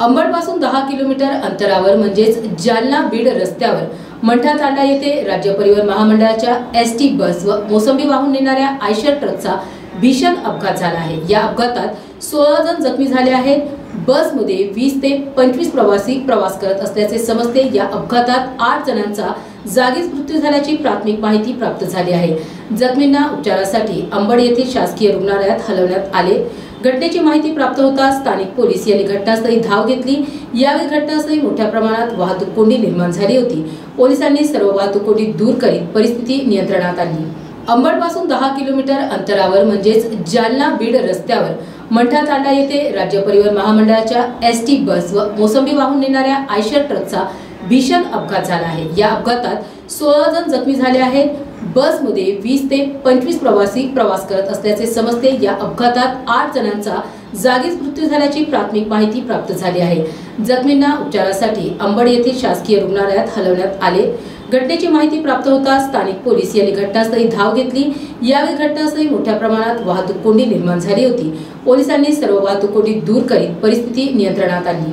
अंबडपासून दहा किलोमीटर अंतरावर म्हणजेच जालना बीड रस्त्यावर मंठा तांडा येथे राज्य परिवहन महामंडळाच्या एस टी बस व मोसंबी वाहून नेणाऱ्या आयशर ट्रकचा भीषण अपघात झाला आहे. या अपघातात सोळा जण जखमी झाले आहेत. बसमध्ये वीस ते पंचवीस प्रवासी प्रवास करत असल्याचे समजते. या अपघातात आठ जणांचा जागीच मृत्यू झाल्याची प्राथमिक माहिती प्राप्त झाली आहे. जखमींना उपचारासाठी अंबड येथील शासकीय रुग्णालयात हलवण्यात आले. घटनेची माहिती प्राप्त होताच स्थानिक पोलीस यांनी घटनास्थळी धाव घेतली. यावेळी घटनास्थळी मोठ्या प्रमाणात वाहतूक कोंडी निर्माण झाली होती. पोलिसांनी सर्व वाहतूक कोंडी दूर करीत परिस्थिती नियंत्रणात आणली. अंबडपासून दहा किलोमीटर अंतरावर म्हणजेच जालना बीड रस्त्यावर मंठा तांडा येथे राज्य परिवहन महामंडळाच्या एस टी बस व मोसंबी वाहून नेणाऱ्या आयशर ट्रकचा भीषण अपघात झाला आहे. या अपघातात सोळा जण जखमी झाले आहेत. बसमध्ये वीस ते पंचवीस प्रवासी प्रवास करत असल्याचे समजते. या अपघातात आठ जणांचा जागीच मृत्यू झाल्याची प्राथमिक माहिती प्राप्त झाली आहे. जखमींना उपचारासाठी अंबड येथील शासकीय रुग्णालयात हलवण्यात आले. घटनेची माहिती प्राप्त होताच स्थानिक पोलीस यांनी घटनास्थळी धाव घेतली. यावेळी घटनास्थळी मोठ्या प्रमाणात वाहतूक कोंडी निर्माण झाली होती. पोलिसांनी सर्व वाहतूक कोंडी दूर करीत परिस्थिती नियंत्रणात आणली.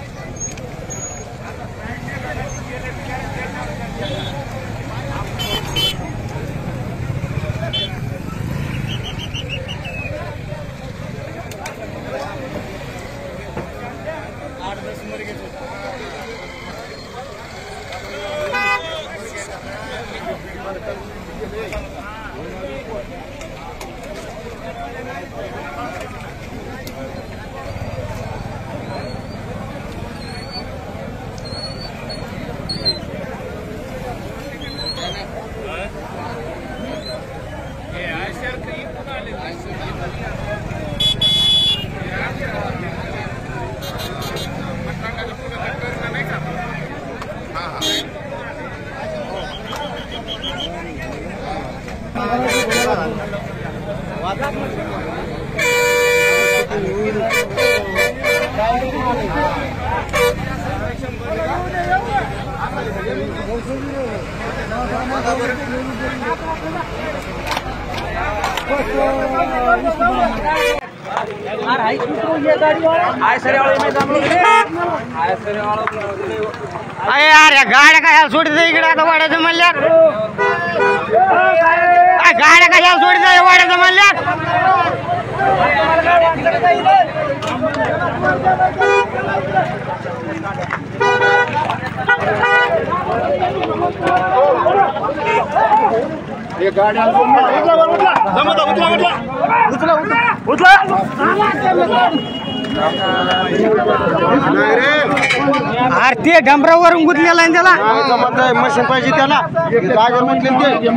अरे यार या गाड्या कशाला सोडित इकडे वाड्याचं म्हणल्यात गाड्या कशाला सोडित वाड्याचं म्हणल्यात अरे ते डंबरावरून गुंतलेला आहे त्याला. मशीन पाहिजे त्याला. जागेवर म्हटले ते.